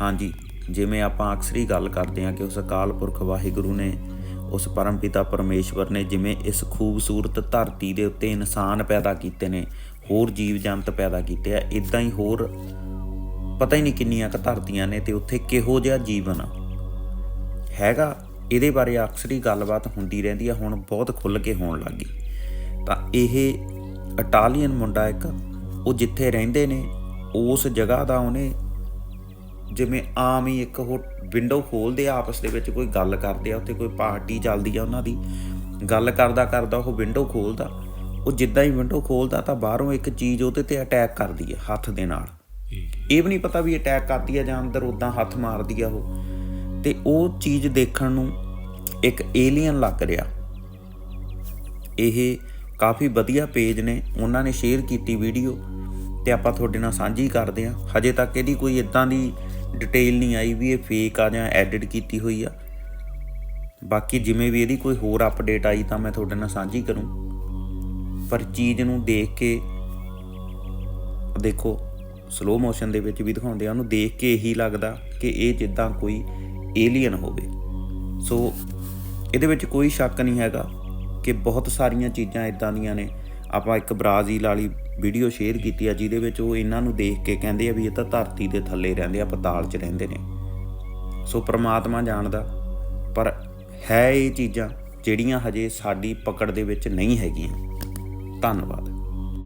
ਹਾਂਜੀ, ਜਿਵੇਂ ਆਪਾਂ ਅਕਸਰ ਹੀ ਗੱਲ ਕਰਦੇ ਹਾਂ ਕਿ ਉਸ ਅਕਾਲ ਪੁਰਖ ਵਾਹਿਗੁਰੂ ਨੇ ਉਸ ਪਰਮਪਿਤਾ ਪਰਮੇਸ਼ਵਰ ਨੇ ਜਿਵੇਂ ਇਸ ਖੂਬਸੂਰਤ ਧਰਤੀ ਦੇ ਉੱਤੇ ਇਨਸਾਨ ਪੈਦਾ ਕੀਤੇ ਨੇ, ਹੋਰ ਜੀਵ ਜੰਤ ਪੈਦਾ ਕੀਤੇ ਆ ਇਦਾਂ ਹੀ ਹੋਰ ਪਤਾ ਹੀ ਨਹੀਂ ਕਿੰਨੀਆਂ ਕ ਧਰਤੀਆਂ ਨੇ ਤੇ ਉੱਥੇ ਕਿਹੋ ਜਿਹਾ ਜੀਵਨ ਆ। ਹੈਗਾ, ਇਹਦੇ ਬਾਰੇ ਅਕਸਰ ਹੀ ਗੱਲਬਾਤ ਹੁੰਦੀ ਰਹਿੰਦੀ ਆ, ਹੁਣ ਬਹੁਤ ਖੁੱਲ ਕੇ ਹੋਣ ਲੱਗੀ ਤਾਂ ਇਹ ਇਟਾਲੀਅਨ ਮੁੰਡਾ ਇੱਕ, ਉਹ ਜਿੱਥੇ ਰਹਿੰਦੇ ਨੇ, ਉਸ ਜਗ੍ਹਾ ਦਾ ਉਹਨੇ ਜਿਵੇਂ ਆਮ ਹੀ ਇੱਕ ਉਹ ਵਿੰਡੋ ਖੋਲਦੇ ਆ ਆਪਸ ਦੇ ਵਿੱਚ ਕੋਈ ਗੱਲ ਕਰਦੇ ਆ ਉੱਥੇ ਕੋਈ ਪਾਰਟੀ ਚੱਲਦੀ ਆ ਉਹਨਾਂ ਦੀ। ਗੱਲ ਕਰਦਾ ਕਰਦਾ ਉਹ ਵਿੰਡੋ ਖੋਲਦਾ। ਉਹ ਜਿੱਦਾਂ ਹੀ ਵਿੰਡੋ ਖੋਲਦਾ ਤਾਂ ਬਾਹਰੋਂ ਇੱਕ ਚੀਜ਼ ਉਹਦੇ ਤੇ ਅਟੈਕ ਕਰਦੀ ਹੈ ਹੱਥ ਦੇ ਨਾਲ। ਇਹ ਵੀ ਨਹੀਂ ਪਤਾ ਵੀ ਅਟੈਕ ਕਰਦੀ ਆ ਜਾਂ ਅੰਦਰ ਉਦਾਂ ਹੱਥ ਮਾਰਦੀ ਆ ਉਹ। ਤੇ ਉਹ ਚੀਜ਼ ਦੇਖਣ ਨੂੰ ਇੱਕ ਏਲੀਅਨ ਲੱਗ ਰਿਹਾ। ਇਹ ਕਾਫੀ ਵਧੀਆ ਪੇਜ ਨੇ ਉਹਨਾਂ ਨੇ ਸ਼ੇਅਰ ਕੀਤੀ ਵੀਡੀਓ ਤੇ ਆਪਾਂ ਤੁਹਾਡੇ ਨਾਲ ਸਾਂਝੀ ਕਰਦੇ ਹਾਂ। ਹਜੇ ਤੱਕ ਇਹਦੀ ਕੋਈ ਇਦਾਂ ਦੀ ਡਿਟੇਲ ਨਹੀਂ ਆਈ ਵੀ ਇਹ ਫੇਕ ਆ ਜਾਂ ਐਡਿਟ ਕੀਤੀ ਹੋਈ ਆ। ਬਾਕੀ ਜਿਵੇਂ ਵੀ ਇਹਦੀ ਕੋਈ ਹੋਰ ਅਪਡੇਟ ਆਈ ਤਾਂ ਮੈਂ ਤੁਹਾਡੇ ਨਾਲ ਸਾਂਝੀ ਕਰੂੰ। ਪਰ ਚੀਜ਼ ਨੂੰ ਦੇਖ ਕੇ, ਦੇਖੋ ਸਲੋ ਮੋਸ਼ਨ ਦੇ ਵਿੱਚ ਵੀ ਦਿਖਾਉਂਦੇ ਆ, ਉਹਨੂੰ ਦੇਖ ਕੇ ਇਹੀ ਲੱਗਦਾ ਕਿ ਇਹ ਜਿੱਦਾਂ ਕੋਈ ਏਲੀਅਨ ਹੋਵੇ। ਸੋ ਇਹਦੇ ਵਿੱਚ ਕੋਈ ਸ਼ੱਕ ਨਹੀਂ ਹੈਗਾ ਕਿ ਬਹੁਤ ਸਾਰੀਆਂ ਚੀਜ਼ਾਂ ਇਦਾਂ ਦੀਆਂ ਨੇ। ਆਪਾਂ ਇੱਕ ਬ੍ਰਾਜ਼ੀਲ ਵਾਲੀ ਵੀਡੀਓ ਸ਼ੇਅਰ ਕੀਤੀ ਆ, ਜਿਹਦੇ ਵਿੱਚ ਉਹ ਇਹਨਾਂ ਨੂੰ ਦੇਖ ਕੇ ਕਹਿੰਦੇ ਆ ਵੀ ਇਹ ਤਾਂ ਧਰਤੀ ਦੇ ਥੱਲੇ ਰਹਿੰਦੇ ਆ, ਪਤਾਲ 'ਚ ਰਹਿੰਦੇ ਨੇ। ਸੋ ਪ੍ਰਮਾਤਮਾ ਜਾਣਦਾ, ਪਰ ਹੈ ਇਹ ਚੀਜ਼ਾਂ ਜਿਹੜੀਆਂ ਹਜੇ ਸਾਡੀ ਪਕੜ ਦੇ ਵਿੱਚ ਨਹੀਂ ਹੈਗੀਆਂ। ਧੰਨਵਾਦ।